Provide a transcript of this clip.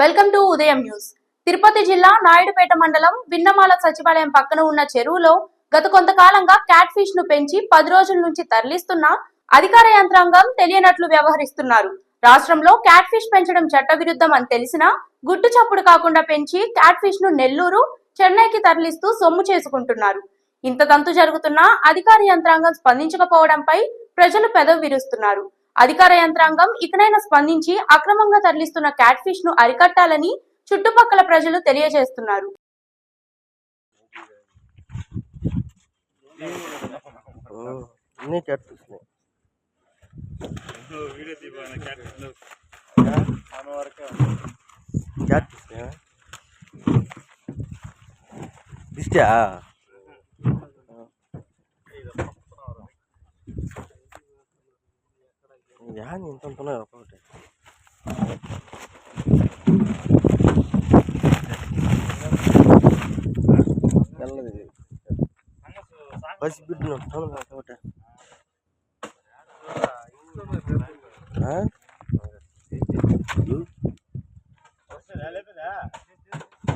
Welcome to Udayam news. Tirupati జిల్లా నాయుడుపేట మండలం విన్నమాల సచివాలయం పక్కన ఉన్న చెరువులో గత కొంతకాలంగా క్యాట్ ఫిష్ను పెంచి పది రోజుల నుంచి తరలిస్తున్న అధికార యంత్రాంగం తెలియనట్లు వ్యవహరిస్తున్నారు. రాష్ట్రంలో క్యాట్ ఫిష్ పెంచడం చట్టవిరుద్ధం అని తెలిసినా గుట్టు చప్పుడు కాకుండా పెంచి క్యాట్ ఫిష్ను నెల్లూరు చెన్నైకి తరలిస్తూ సొమ్ము చేసుకుంటున్నారు. ఇంతకంతు జరుగుతున్నా అధికార యంత్రాంగం స్పందించకపోవడంపై ప్రజలు పెదవి విరుస్తున్నారు. అధికార యంత్రాంగం ఇకనైనా స్పందించి అక్రమంగా తరలిస్తున్న క్యాట్ ఫిష్ను అరికట్టాలని చుట్టుపక్కల ప్రజలు తెలియజేస్తున్నారు. Catfish jangan nonton pernah apa udah? Bus ಬಿಟ್ಟು ನೋಡಿ ತೊಗೊಂಡು ಒಟ್ಟ ಹಾಂ